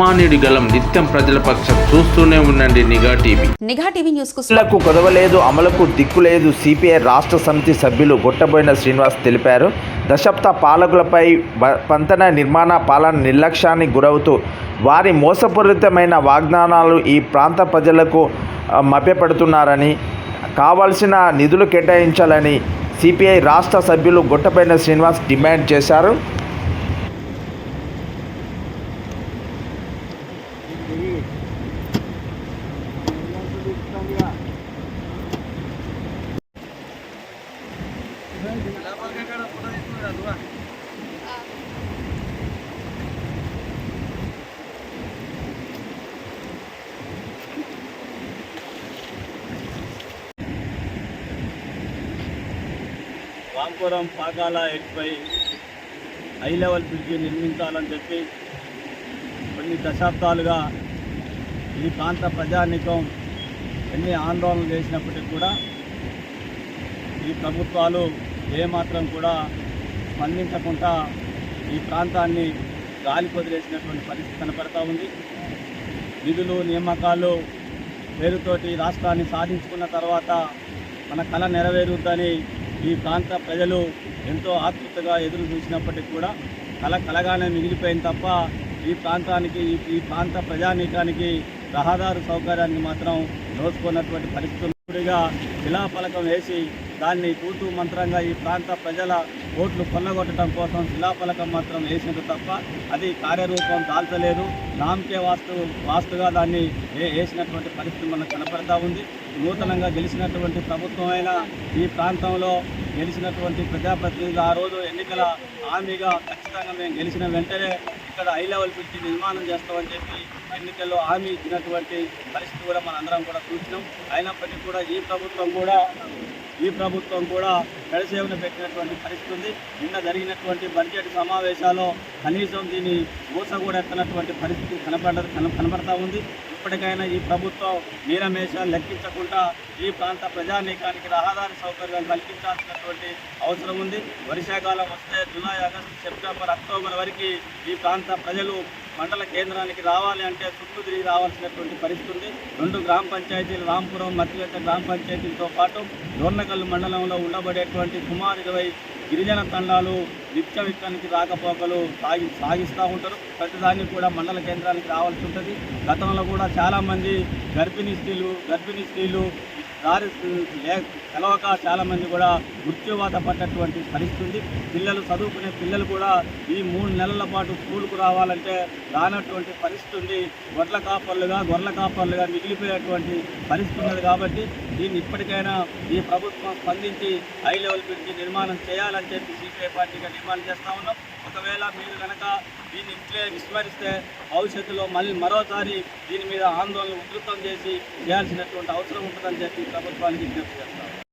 మానేడు గలం నిత్యం ప్రజల పక్షం చూస్తూనే ఉండండి నిఘా టీవీ. నిఘా టీవీ న్యూస్కు కొదవలేదు అమలుకు దిక్కులేదు సిపిఐ రాష్ట్ర సమితి సభ్యులు గొట్టబోయిన శ్రీనివాస్ తెలిపారు. దశాబ్ద పాలకులపై పంతన నిర్మాణ పాలన నిర్లక్ష్యానికి గురవుతూ వారి మోసపూరితమైన వాగ్దానాలు ఈ ప్రాంత ప్రజలకు మభ్యపెడుతున్నారని కావాల్సిన నిధులు కేటాయించాలని సిపిఐ రాష్ట్ర సభ్యులు గొట్టబోయిన శ్రీనివాస్ డిమాండ్ చేశారు. రాంపురం పాకాల ఎట్పై హై లెవెల్ బ్రిడ్జి నిర్మించాలని చెప్పి కొన్ని దశాబ్దాలుగా ఈ ప్రాంత ప్రజానికం ఎన్ని ఆందోళనలు చేసినప్పటికీ కూడా ఈ ప్రభుత్వాలు ఏమాత్రం కూడా స్పందించకుండా ఈ ప్రాంతాన్ని గాలి వదిలేసినటువంటి పరిస్థితి కనపడతా ఉంది. నిధులు నియామకాలు పేరుతోటి రాష్ట్రాన్ని సాధించుకున్న తర్వాత మన కళ నెరవేరుద్దని ఈ ప్రాంత ప్రజలు ఎంతో ఆతృతగా ఎదురు చూసినప్పటికీ కూడా కళ కలగానే మిగిలిపోయింది తప్ప ఈ ప్రాంతానికి ఈ- ప్రాంత ప్రజానీకానికి రహదారు సౌకర్యాన్ని మాత్రం దోచుకున్నటువంటి పరిస్థితులుగా శిలాఫలకం వేసి దాన్ని తూతూ మంత్రంగా ఈ ప్రాంత ప్రజల ఓట్లు కొల్లగొట్టడం కోసం శిలాఫలకం మాత్రం వేసినట్టు తప్ప అది కార్యరూపం దాల్చలేదు. నామకే వాస్తు వాస్తుగా దాన్ని వేసినటువంటి పరిస్థితి మనకు కనపడతా ఉంది. నూతనంగా గెలిచినటువంటి ప్రభుత్వమైన ఈ ప్రాంతంలో గెలిచినటువంటి ప్రజాప్రతినిధులు ఆ రోజు ఎన్నికల హామీగా ఖచ్చితంగా మేము గెలిచిన వెంటనే ఇక్కడ హై లెవెల్ బ్రిడ్జి నిర్మాణం చేస్తామని చెప్పి ఎన్నికల్లో హామీ ఇచ్చినటువంటి పరిస్థితి కూడా మనందరం కూడా చూసినాం. అయినప్పటికీ కూడా ఈ ప్రభుత్వం కూడా ఈ ప్రభుత్వం కూడా పెడసేవన పెట్టినటువంటి పరిస్థితి ఉంది. నిన్న జరిగినటువంటి బడ్జెట్ సమావేశాల్లో కనీసం దీన్ని మూస కూడా ఎత్తనటువంటి పరిస్థితి కనపడ కన కనపడతా ఉంది. ఇప్పటికైనా ఈ ప్రభుత్వం నీరమేషాలు లెక్కించకుండా ఈ ప్రాంత ప్రజానీకానికి రహదారి సౌకర్యం కల్పించాల్సినటువంటి అవసరం ఉంది. వర్షాకాలం వస్తే జూలై ఆగస్టు సెప్టెంబర్ అక్టోబర్ వరకు ఈ ప్రాంత ప్రజలు మండల కేంద్రానికి రావాలి అంటే చుట్టూ తిరిగి రావాల్సినటువంటి పరిస్థితి ఉంది. రెండు గ్రామ పంచాయతీలు రాంపురం మధ్యవేత గ్రామ పంచాయతీలతో పాటు దొర్నకల్లు మండలంలో ఉండబడేటువంటి సుమారు ఇరవై గిరిజన తండాలు నిత్యం ఇక్కడికి రాకపోకలు సాగి సాగిస్తూ ఉంటారు. ప్రతిదాన్ని కూడా మండల కేంద్రానికి రావాల్సి ఉంటుంది. గతంలో కూడా చాలామంది గర్భిణీ స్త్రీలు గర్భిణీ స్త్రీలు దారి కలవక తెలవక చాలామంది కూడా మృత్యువాత పడ్డటువంటి పరిస్థితి ఉంది. పిల్లలు చదువుకునే పిల్లలు కూడా ఈ మూడు నెలల పాటు స్కూల్కు రావాలంటే రానటువంటి పరిస్థితి ఉంది. గొడ్ల కాపర్లుగా గొర్రెల కాపర్లుగా మిగిలిపోయేటువంటి పరిస్థితి ఉన్నది కాబట్టి దీన్ని ఇప్పటికైనా ఈ ప్రభుత్వం స్పందించి హై లెవెల్ బ్రిడ్జ్ నిర్మాణం చేయాలని చెప్పి సిపిఐ పార్టీగా డిమాండ్ చేస్తా ఉన్నాం. ఒకవేళ మీరు కనుక దీన్ని ఇట్లే విస్మరిస్తే భవిష్యత్తులో మళ్ళీ మరోసారి దీని మీద ఆందోళన ఉధృతం చేసి చేయాల్సినటువంటి అవసరం ఉంటుందని చెప్పి ప్రభుత్వానికి విజ్ఞప్తి చేస్తాం.